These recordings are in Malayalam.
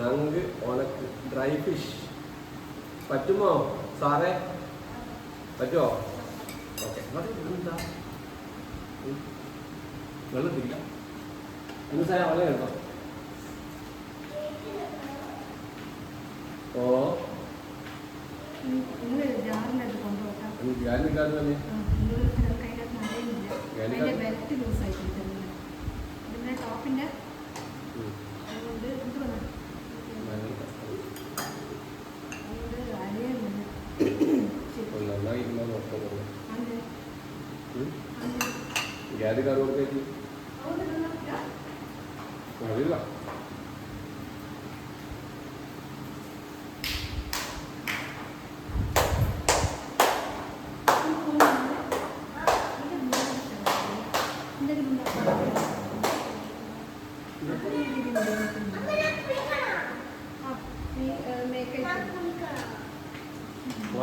നങ്ക് ഉണക്ക് ഡ്രൈ ഫിഷ്. പറ്റുമോ സാറേ? പറ്റുമോ ഓക്കെ വെള്ളത്തില്ല. സാറേ വളരെ കേട്ടോ ഓ. ഗാനിക്കാതെ തന്നെ? നിങ്ങൾ ചിലർക്ക് അതിനകത്ത് അറിയുന്നില്ല ഞാനിത്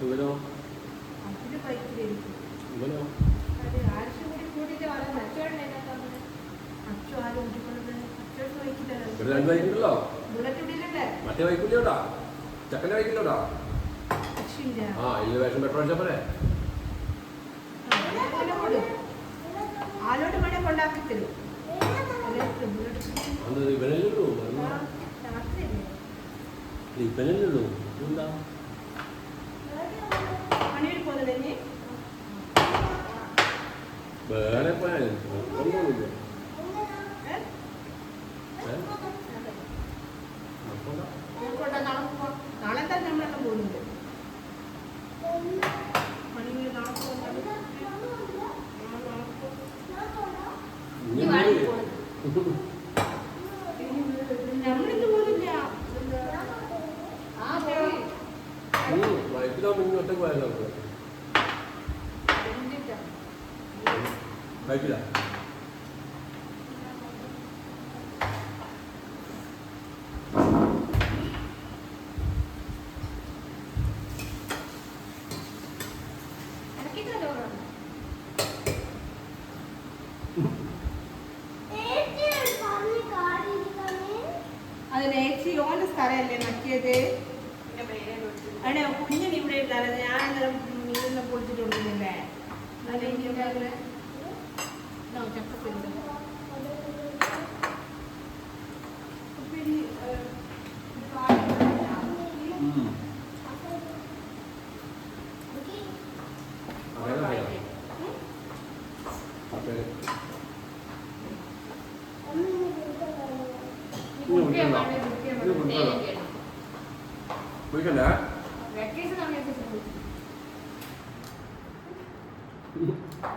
ഇവനോ ഇവനോ ഇവിടെ രണ്ട് ബൈക്കുണ്ടല്ലോ മറ്റേ ബൈക്കില്ലോടാ ചക്കന്റെ ബൈക്കില്ലോടാ ആ ഇതിൽ വേഷം പെട്രോൾ അടിച്ചാൽ പോരെ ആലോട്ട് മഴ കൊണ്ടാക്കി തരും. എന്താ? വേറെ പോയാലും ബൈക്കിലാവുമ്പോ ഇനി ഒറ്റ പോയാലോ നമുക്ക് ബൈക്കിലാ അത് നേച്ചി ഓന്റെ സ്ഥലമല്ലേ നക്കിയത് അവിടെ കുഞ്ഞിന് ഇട്ടാലത് ഞാൻ അന്നേരം മീനെല്ലാം പൊളിച്ചിട്ട് കൊടുക്കുന്നില്ലേ അല്ലെ ഇനി ഇവിടെ അങ്ങനെ ഇതാ ചക്കപ്പരി ഉപ്പേരി, ഏഹ്, ഉം. അങ്ങനെ പോയാ. അപ്പൊ ഇനി കുടിക്കണ്ട. ഇനി കുടിക്കണ്ട. കുടിക്കണ്ടേ വെക്കേഷൻ സമയത്ത് പോയി.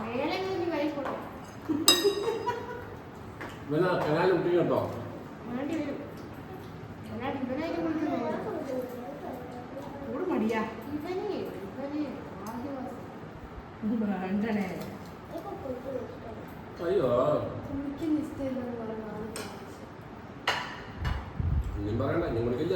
വേലൊന്നും കൈ കൊടുക്കും ഇവനാ കനാലിൽ കുടിക്കട്ടോ വേണ്ടി വരും അല്ലാണ്ട് ഇവനായിട്ട് കൊടുക്കുന്നു കൂട് മടിയാ അയ്യോ ഇനിയും പറയണ്ട ഇനി കുടിക്കില്ല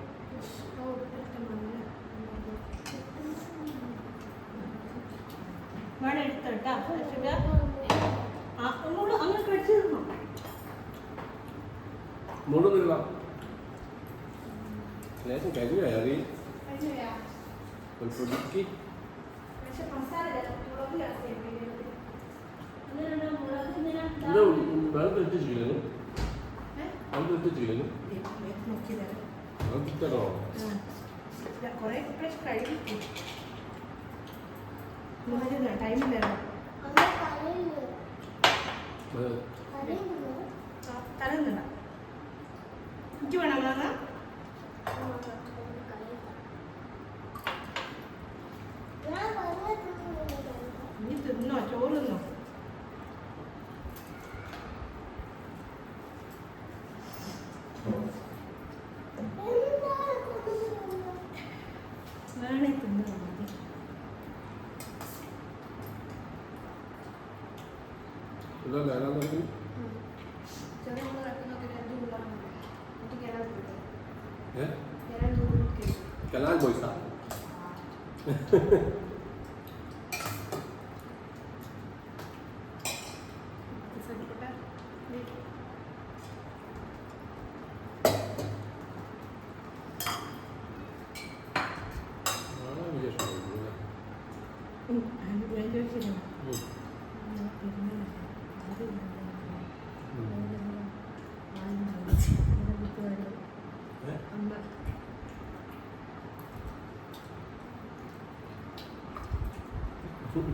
വേണം എടുത്തോട്ടാ ഷുഗർ ആ അങ്ങോട്ട് അങ്ങനെ കഴിച്ചിരുന്നു മൂടുന്നില്ല ലേശം കഴിഞ്ഞു കയറി പുതുക്കി വെറുതെ ഇട്ടിട്ടില്ലല്ലോ അവിടെ ഇട്ടിട്ടില്ലല്ലോ കുറെ ടൈമില്ലല്ലോ തലന്നിട എനിക്ക് വേണം മാങ്ങ നീ തിന്നോ ചോറ് തിന്നോ വേണേ തിന്നോ മതി ഇല്ലല്ല ഞാൻ നോക്കി. ചെറിയ മോൾ Thank രണ്ട്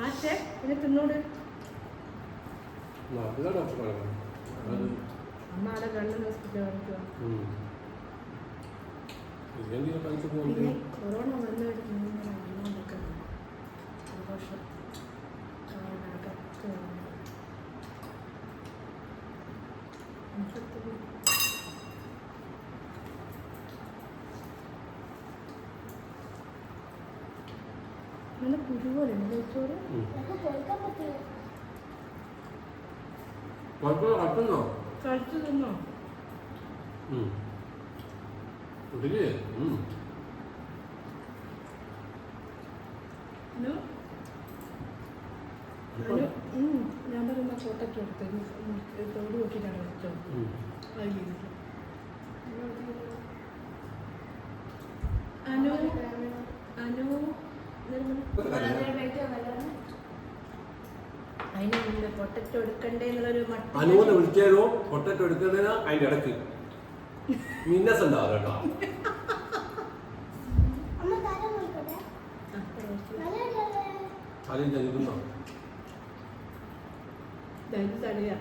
ആശേ ഇത് തിന്നോട്? അമ്മ അവിടെ ഗവൺമെന്റ് ഹോസ്പിറ്റൽ കാണിക്കുക കൊറോണ വന്നവർ ഇങ്ങനെ വന്നുകൊണ്ടിരിക്കുന്നു നല്ല കട്ടുന്നോ കഴിച്ചു തിന്നോ? ഞാൻ പറയുന്ന ഫോട്ടോ എടുത്ത് തോട് നോക്കിയിട്ടാണ് വെച്ചോ. അത് ചെയ്തിട്ട് പൊട്ടറ്റോ എടുക്കണ്ടേ എന്നുള്ളൊരു അനുവിനെ പൊട്ടറ്റോ എടുക്കുന്നതിന് അതിന്റെ ഇടയ്ക്ക് മിന്നസ് ഉണ്ടാവും കേട്ടോ. അതിന്റെ ജനിക്കുന്നോ ഇത് തലയാ